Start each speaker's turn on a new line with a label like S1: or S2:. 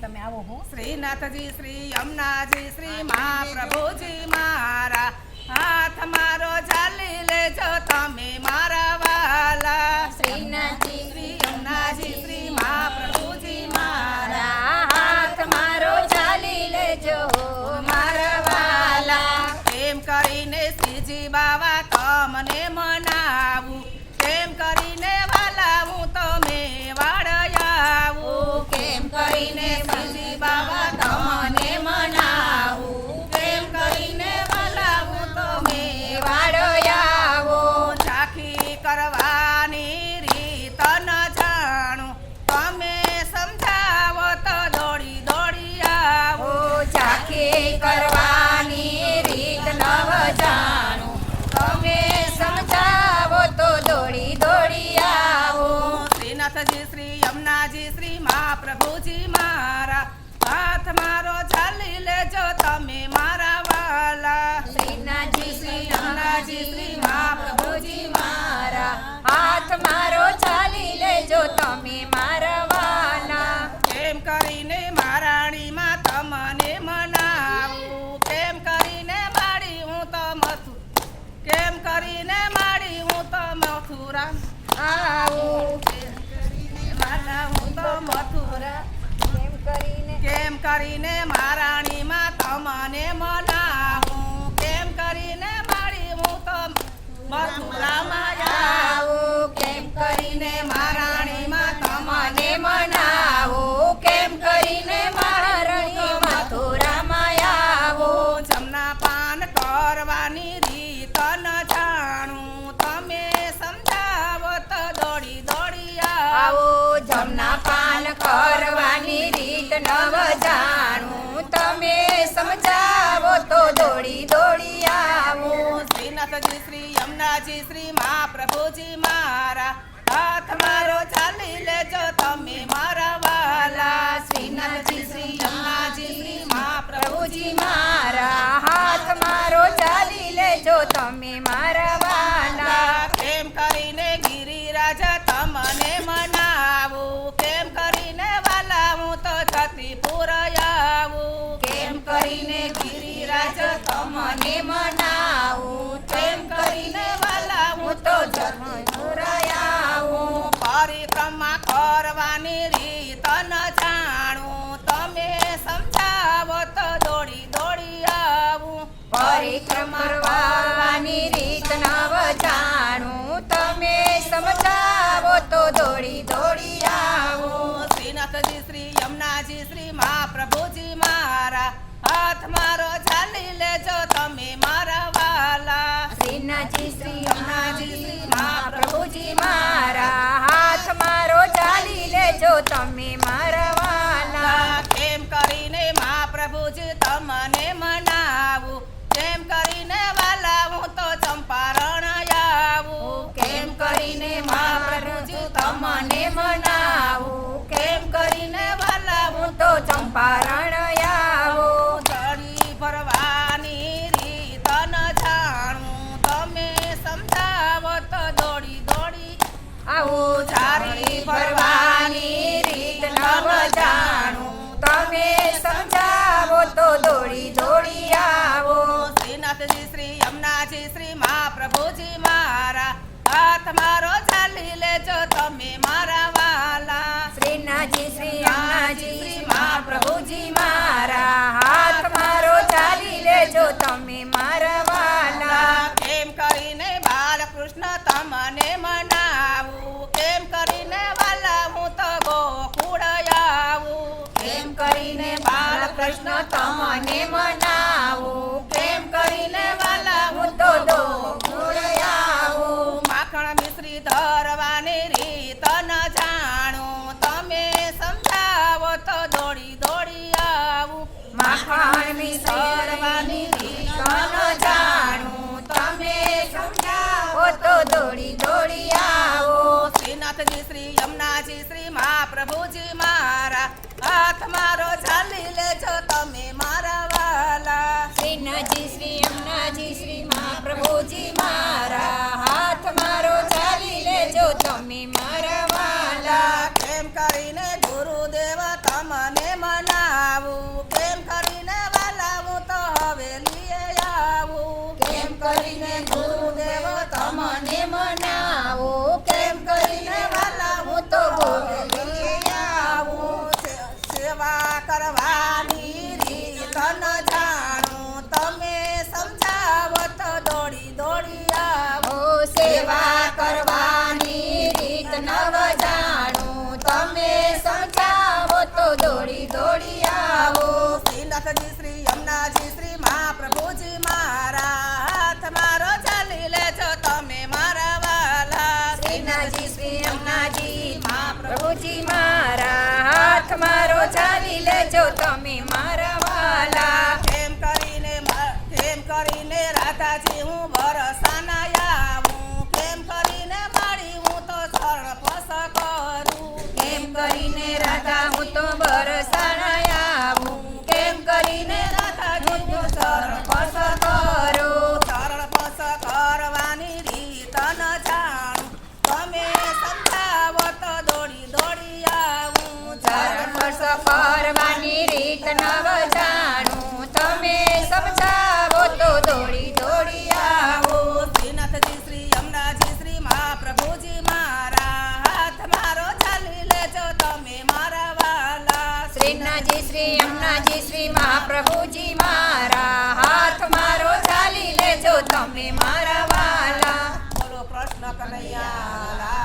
S1: તમે આવો હો
S2: શ્રીનાથજી શ્રી યમુનાજી શ્રી મહાપ્રભુજી મારા હાથ મારો ચાલી લેજો તમે મારા વાલા
S1: શ્રીનાથજી
S2: શ્રી યમુનાજી શ્રી મહાપ્રભુજી મારા
S1: મારા હાથ મારો ચાલી લેજો મારા વાલા
S2: એમ કરીને શ્રીજી બાવા તમને મનાવું એમ કરીને તમે
S1: વાળો આવો
S2: કરવાની રીત ન જાણું. તમે સમજાવો દોડી દોડી આવો.
S1: ઓ ઝાંખી
S2: મારા હાથ મારો ચાલી લેજો તમે મારા વાલા.
S1: શ્રીનાથજી શ્રી શ્રી મહાપ્રભુજી મારા હાથ મારો ચાલી લેજો તમે મારા વાલા.
S2: કેમ કરીને મારાણીમાં તમને મનાવું? કેમ કરીને માડી હું તો મથુ કેમ કરીને માડી હું તો મથુરા
S1: આવું.
S2: મથુરા
S1: કેમ કરીને?
S2: કેમ કરીને મહારાણીમાં તમને મનાવું? કેમ કરીને માડી હું તો મથુરામાં આવું
S1: આવું કેમ કરીને
S2: મારાણીમાં
S1: મને મનાવો? કેમ કરીને મારણી મથુરામાં આવો
S2: જમના પાન કરવાની રીત ન જાણું.
S1: પાન કરવાની રીત નવ જાણું. તમે સમજાવો તો દોડી દોડી આવો.
S2: શ્રીનાથજી, શ્રી યમુનાજી, શ્રી મહાપ્રભુજી મારા. હાથ મારો ચાલી લેજો, તમે મારા વાલા. શ્રીનાથજી શ્રીનાથજી શ્રી યમુનાજી શ્રી મહાપ્રભુજી
S1: મારા હાથ મારો ચાલી લેજો તમે મારા વાલા.
S2: શ્રીનાજી શ્રી યમુનાજી શ્રી મહાપ્રભુજી મારા હાથ મારો ચાલી લેજો તમે મારા વાલા.
S1: કેમ કરીને મહાપ્રભુજી તમને મનાવું?
S2: કેમ કરીને વાલા ચંપારણ
S1: આવું
S2: જડી ભરવાની રીત ન જાણું. તમે સમજાવો તો દોડી દોડી. આવું
S1: જારી ભરવાની રીત નવ જાણું. તમે સમજાવો તો દોડી દોડી આવો.
S2: શ્રીનાથજી શ્રી યમુનાજી શ્રી મહાપ્રભુજી મારા હાથ મારો ચાલી લેજો તમે
S1: તમે મારા વાલા.
S2: કેમ કરીને બાલકૃષ્ણ તમને મનાવું? કેમ કરીને વાલા હું તો ગોકુળ આવું.
S1: કેમ કરીને બાલકૃષ્ણ તમને મનાવું?
S2: કેમ કરીને વાલા હું
S1: તો ગોકુળ આવું.
S2: માખણ મિશ્રી ધરવાની રીત ન જાણો. તમે સમજાવો તો દોડી દોડી
S1: આવું. માખણ મિશ્રી રીત દોડી દોડી આવો.
S2: શ્રીનાથજી શ્રી યમુનાજી શ્રી મહાપ્રભુજી મારા હાથ મારો ઝાલી લેજો તમે મારા વાલા.
S1: શ્રીનાથજી શ્રી યમુનાજી શ્રી મહાપ્રભુજી મારા હાથ મારો ઝાલી લેજો તમે મારા વાલા.
S2: કેમ કરીને ગુરુદેવ તમને મનાવું? કેમ કરીને વાલાવું તો હવે લઈએ આવું?
S1: કેમ કરીને ગુરુ મને મનાવો, કેમ કરીને વાલા હું તો
S2: સેવા કરવાની રીત તમે સમજાવો દોડી દોડી આવો.
S1: સેવા કરવાની જાણું, તમે સમજાવો દોડી દોડી આવો.
S2: શ્રી મહાપ્રભુજી મારા હાથ મારો ચાલી લેજો. તમે મારા વાલા. એમ કરીને એમ કરીને રાધાજી હું વરસાના આવું. કેમ કરીને મારી હું તો શરણ પસ કરું.
S1: કેમ કરીને રાધા હું તો બરસાણા આવું. કેમ કરીને
S2: જાણું તમે સમજાવો તો દોડી દોડી આવો. શ્રીનાથજી શ્રી યમુનાજી શ્રી મહાપ્રભુજી મારા હાથ મારો ચાલી લેજો તમે મારા વાલા.
S1: શ્રીનાજી શ્રી યમુનાજી શ્રી મહાપ્રભુજી મારા હાથ મારો ચાલી લેજો તમે મારા વાલા.
S2: બોલો કૃષ્ણ કનૈયા